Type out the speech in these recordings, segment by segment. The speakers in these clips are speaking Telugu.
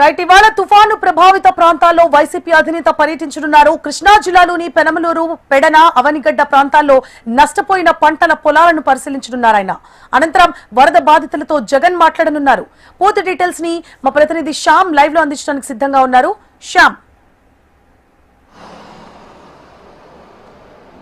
రైట్ ఇవాళ తుఫాను ప్రభావిత ప్రాంతాల్లో వైసీపీ అధినేత పర్యటించనున్నారు. కృష్ణా జిల్లాలోని పెనమలూరు పెడన అవనిగడ్డ ప్రాంతాల్లో నష్టపోయిన పంటల పొలాలను పరిశీలించనున్నారు ఆయన. అనంతరం వరద బాధితులతో జగన్ మాట్లాడనున్నారు. పూర్తి డీటెయిల్స్ని మా ప్రతినిధి శ్యామ్ లైవ్లో అందించడానికి సిద్ధంగా ఉన్నారు. శ్యామ్.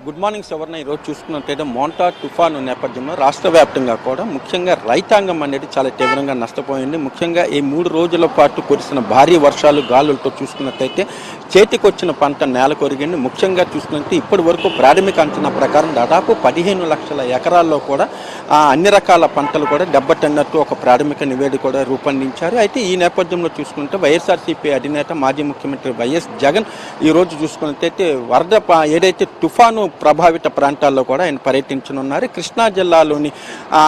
గుడ్ మార్నింగ్ సవర్ణ. ఈరోజు చూసుకున్నట్లయితే మోంటా తుఫాను నేపథ్యంలో రాష్ట్ర వ్యాప్తంగా కూడా ముఖ్యంగా రైతాంగం అనేది చాలా తీవ్రంగా నష్టపోయింది. ముఖ్యంగా ఈ మూడు రోజుల పాటు కురిసిన భారీ వర్షాలు గాలులతో చూసుకున్నట్లయితే చేతికొచ్చిన పంట నేల కొరిగింది. ముఖ్యంగా చూసుకున్నట్లయితే ఇప్పటి వరకు ప్రాథమిక అంచనా ప్రకారం దాదాపు పదిహేను లక్షల ఎకరాల్లో కూడా అన్ని రకాల పంటలు కూడా దెబ్బతిన్నట్టు ఒక ప్రాథమిక నివేదిక కూడా రూపొందించారు. అయితే ఈ నేపథ్యంలో చూసుకుంటే వైఎస్ఆర్సీపీ అధినేత మాజీ ముఖ్యమంత్రి వైఎస్ జగన్ ఈ రోజు చూసుకున్నట్లయితే వరద ఏదైతే తుఫాను ప్రభావిత ప్రాంతాల్లో కూడా ఆయన పర్యటించనున్నారు. కృష్ణా జిల్లాలోని ఆ,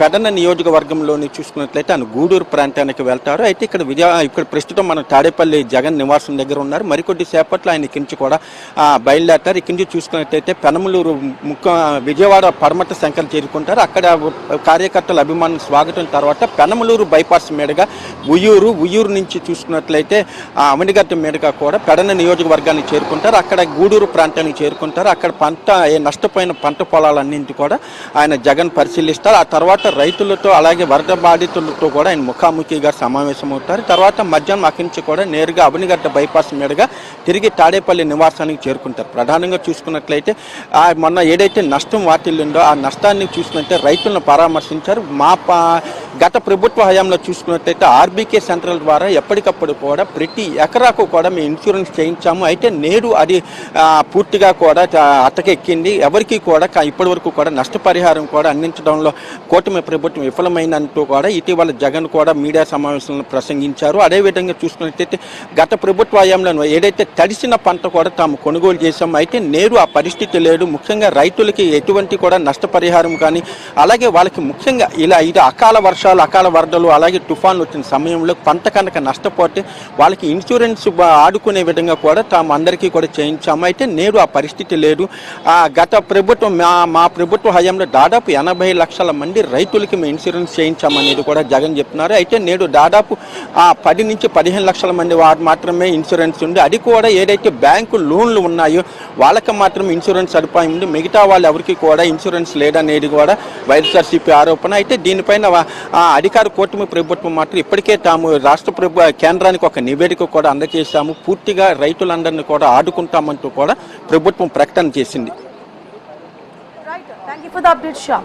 పెడన నియోజకవర్గంలోని చూసుకున్నట్లయితే ఆయన గూడూరు ప్రాంతానికి వెళ్తారు. అయితే ఇక్కడ విజయ ఇక్కడ ప్రస్తుతం మన తాడేపల్లి జగన్ నివాసం దగ్గర ఉన్నారు. మరికొద్ది సేపట్లో ఆయన ఇక్కడి నుంచి కూడా బయలుదేరతారు. ఇక్కడి నుంచి చూసుకున్నట్లయితే పెనమలూరు ముఖ విజయవాడ పడమట శంకర్ చేరుకుంటారు. అక్కడ కార్యకర్తల అభిమానులు స్వాగతం. తర్వాత పెనమలూరు బైపాస్ మీదుగా ఉయ్యూరు ఉయ్యూరు నుంచి చూసుకున్నట్లయితే ఆ, అవనిగడ్డ మీదుగా కూడా పెడన నియోజకవర్గానికి చేరుకుంటారు. అక్కడ గూడూరు ప్రాంతానికి చేరుకుంటారు. అక్కడ పంట ఏ నష్టపోయిన పంట పొలాలన్నింటి కూడా ఆయన జగన్ పరిశీలిస్తారు. ఆ తర్వాత రైతులతో అలాగే వరద బాధితులతో కూడా ఆయన ముఖాముఖిగా సమావేశమవుతారు. తర్వాత మధ్యాహ్నం అక్కడి నుంచి కూడా నేరుగా అవనిగడ్డ బైపాస్ మీదుగా తిరిగి తాడేపల్లి నివాసానికి చేరుకుంటారు. ప్రధానంగా చూసుకున్నట్లయితే ఆ మొన్న ఏదైతే నష్టం వాటిల్లిందో ఆ నష్టాన్ని చూసుకుంటే రైతులను పరామర్శించారు. మా పా గత ప్రభుత్వ హయాంలో చూసుకున్నట్లయితే ఆర్బీకే సెంట్రల్ ద్వారా ఎప్పటికప్పుడు కూడా ప్రతి ఎకరాకు కూడా మేము ఇన్సూరెన్స్ చేయించాము. అయితే నేడు అది పూర్తిగా కూడా అతకెక్కింది ఎవరికి కూడా ఇప్పటి వరకు కూడా నష్టపరిహారం కూడా అందించడంలో కూటమి ప్రభుత్వం విఫలమైనంటూ కూడా ఇటీవల జగన్ కూడా మీడియా సమావేశంలో ప్రసంగించారు. అదేవిధంగా చూసుకున్నట్లయితే గత ప్రభుత్వ హయాంలో ఏదైతే తడిసిన పంట కూడా తాము కొనుగోలు చేశాము అయితే నేడు ఆ పరిస్థితి లేదు ముఖ్యంగా రైతులకి ఎటువంటి కూడా నష్టపరిహారం కానీ అలాగే వాళ్ళకి ముఖ్యంగా ఇలా ఇది అకాల వర్షాలు అకాల వరదలు అలాగే తుఫాన్లు వచ్చిన సమయంలో పంట కనుక నష్టపోతే వాళ్ళకి ఇన్సూరెన్స్ ఆడుకునే విధంగా కూడా తాము అందరికీ కూడా చేయించాము. అయితే నేడు ఆ పరిస్థితి లేదు. గత ప్రభుత్వం మా మా ప్రభుత్వ హయాంలో దాదాపు ఎనభై లక్షల మంది రైతులకి మేము ఇన్సూరెన్స్ చేయించామనేది కూడా జగన్ చెప్తున్నారు. అయితే నేడు దాదాపు పది నుంచి పదిహేను లక్షల మంది వారు మాత్రమే ఇన్సూరెన్స్ ఉంది. అది కూడా ఏదైతే బ్యాంకు లోన్లు ఉన్నాయో వాళ్ళకి మాత్రం ఇన్సూరెన్స్ సదుపాయం ఉంది. మిగతా వాళ్ళు ఎవరికి కూడా ఇన్సూరెన్స్ లేదనేది కూడా వైఎస్ఆర్సీపీ ఆరోపణ. అయితే దీనిపైన ఆ అధికార కూటమి ప్రభుత్వం మాత్రం ఇప్పటికే తాము రాష్ట్ర ప్రభు కేంద్రానికి ఒక నివేదిక కూడా అందజేశాము. పూర్తిగా రైతులందరినీ కూడా ఆడుకుంటామంటూ కూడా ప్రభుత్వం ప్రకటన చేసింది. Thank you for the update Shah